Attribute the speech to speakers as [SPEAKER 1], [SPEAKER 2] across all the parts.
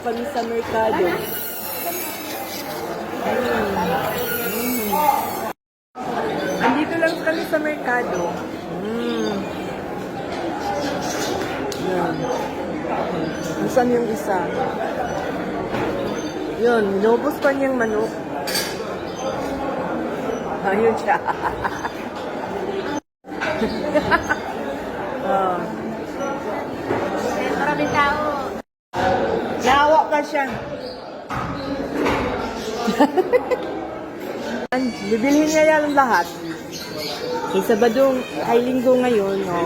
[SPEAKER 1] Kami sa merkado. Mm. Andito lang kami sa merkado. Mm. Yan. Nasaan yung isa? Yun, inubos pa niyang manok. Ayun siya. oh. siya. Bibilhin niya yan lahat. Kay Sabadong, ay linggo ngayon, no?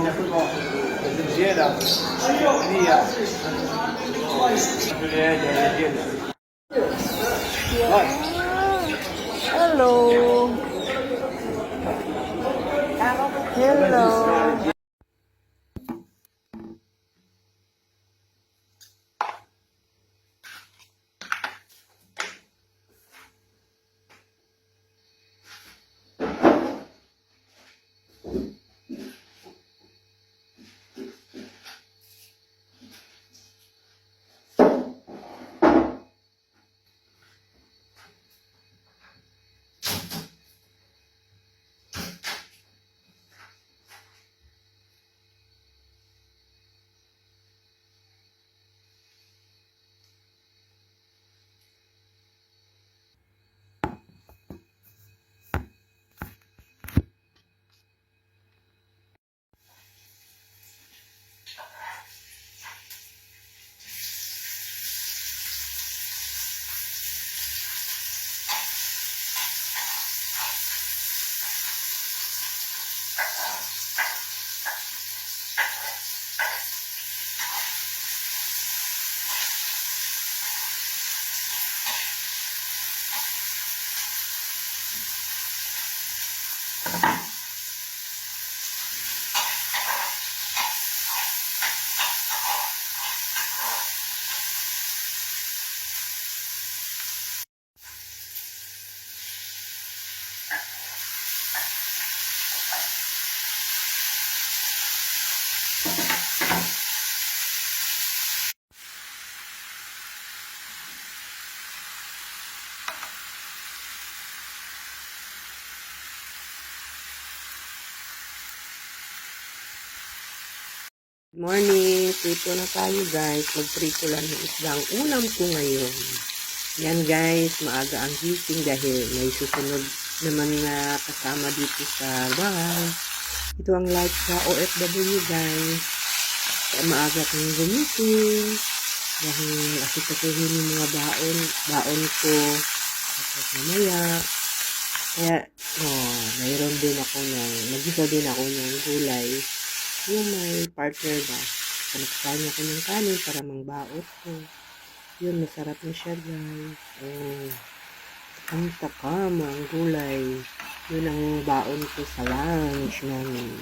[SPEAKER 1] Hello. Hello. Thank you. Morning, prito na tayo guys. Magprito lang ng isdang ulam ko ngayon. Yan guys, maaga ang gising dahil may susunod naman na kasama dito sa bahay. Ito ang life sa OFW guys. Maaga kong gumising. Dahil asikakuhin yung mga baon, baon ko. Tapos mamaya. Kaya, oh, mayroon din ako ng, nagisa din ako ng gulay yung may partner ba. Pinagkain ako ng kanin para mangbaot ko. Yun, masarap na siya, guys. Oh. Ang takama, ang gulay. Yun ang baon ko sa lunch namin.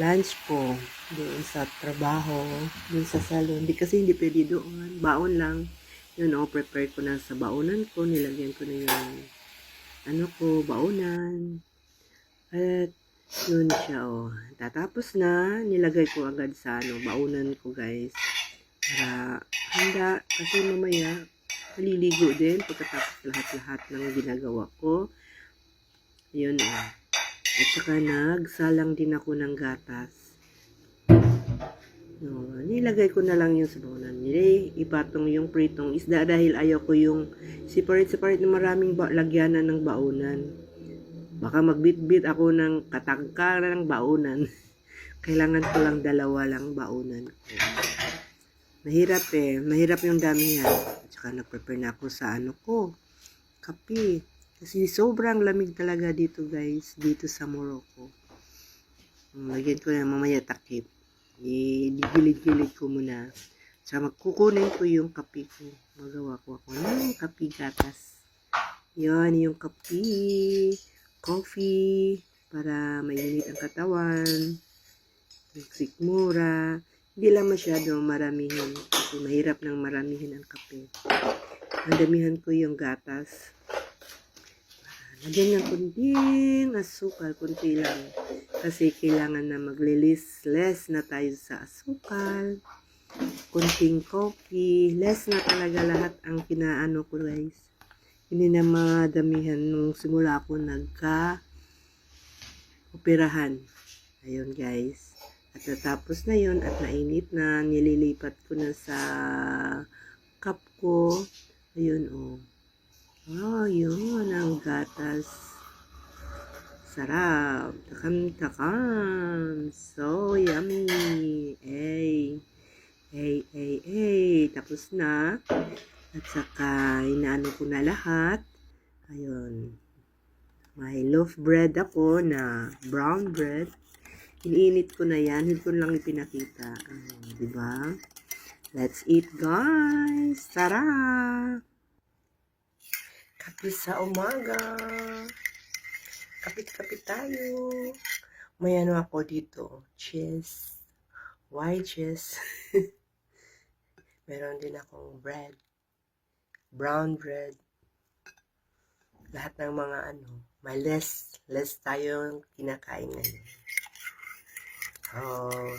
[SPEAKER 1] Lunch ko, doon sa trabaho, doon sa salon. Di kasi hindi pwede doon. Baon lang. Yun, oh, prepare ko na sa baonan ko. Nilagyan ko na yung ano ko, baonan. At yun siya, oh. Tatapos na, nilagay ko agad sa ano, baunan ko, guys. Para handa, kasi mamaya, maliligo din pagkatapos lahat-lahat ng ginagawa ko. Yun, oh. At saka nagsalang din ako ng gatas. No, nilagay ko na lang yung sa baunan. Nilay, ipatong yung pritong isda dahil ayaw ko yung separate-separate na maraming lagyanan ng baunan. Baka magbitbit ako ng katangka ng baunan. Kailangan ko lang dalawa lang baunan ko. Mahirap eh. Mahirap yung dami yan. At saka nag-prepare na ako sa ano ko. Kape. Kasi sobrang lamig talaga dito guys. Dito sa Morocco. Lagyan ko na mamaya takip. I-gilid-gilid ko muna. Saka magkukunin ko yung kape ko. Magawa ko ako ng kape gatas. Yan yung kape coffee para mainit ang katawan, sikmura. Hindi lang masyado maramihin kasi mahirap nang maramihin ang kape. Mandamihan ko yung gatas. Lagyan ng kunting asukal, kunti lang. Kasi kailangan na maglilis less na tayo sa asukal. kunting coffee. Less na talaga lahat ang kinaano ko guys. Hindi na madamihan nung simula ako nagka operahan. Ayun guys. At natapos na yun at nainit na. Nililipat ko na sa cup ko. Ayun oh. Oh, yun ang gatas. Sarap. Takam-takam. So yummy. Ay. Ay, ay, ay. Tapos na. At saka, inaano ko na lahat. Ayun. May loaf bread ako na brown bread. Iniinit ko na yan. Hindi ko lang ipinakita. Ayun, di ba? Let's eat, guys. Tara! Kape sa umaga. Kapit-kapit tayo. May ano ako dito. Cheese. White cheese. Meron din akong bread. Brown bread. Lahat ng mga ano. May less. Less tayong kinakain ngayon. Oh,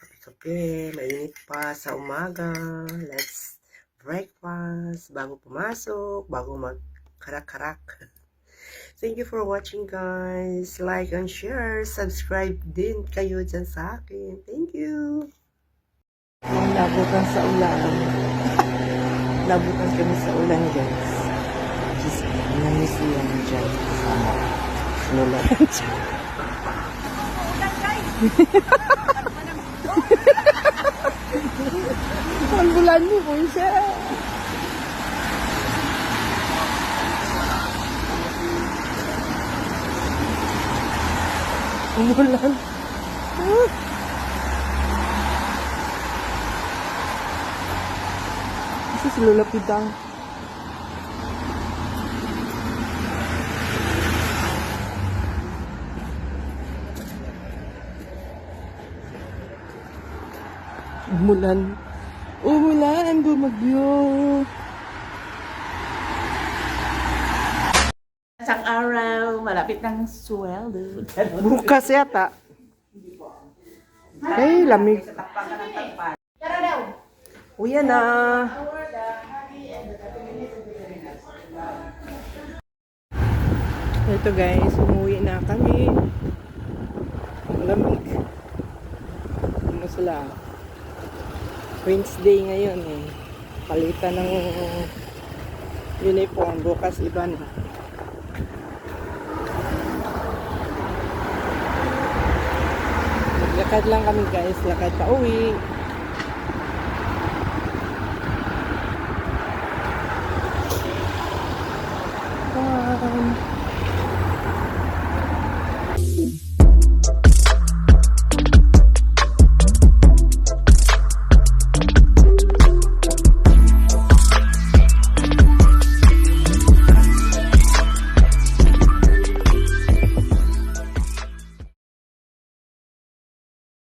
[SPEAKER 1] kape-kape. Mainit pa sa umaga. Let's breakfast. Bago pumasok. Bago mag-karak-karak. Thank you for watching guys. Like and share. Subscribe din kayo dyan sa akin. Thank you. Labutan sa ulan. Labutan kami sa ulan guys. Diyos ko, namiss yan dyan. Sama. Lola. Ang bulan mo po siya. Umulan. Ah. Si Lola Pidang. Umulan. Umulan, bumagyo.
[SPEAKER 2] Isang araw, malapit ng sweldo.
[SPEAKER 1] Bukas yata. Ay, lamig. Uya na. Ito guys, umuwi na kami. Ang lamig. Kumusta lang? Wednesday ngayon eh. Palitan ng uniform. Bukas iba na. Lakad lang kami guys, lakad pa uwi.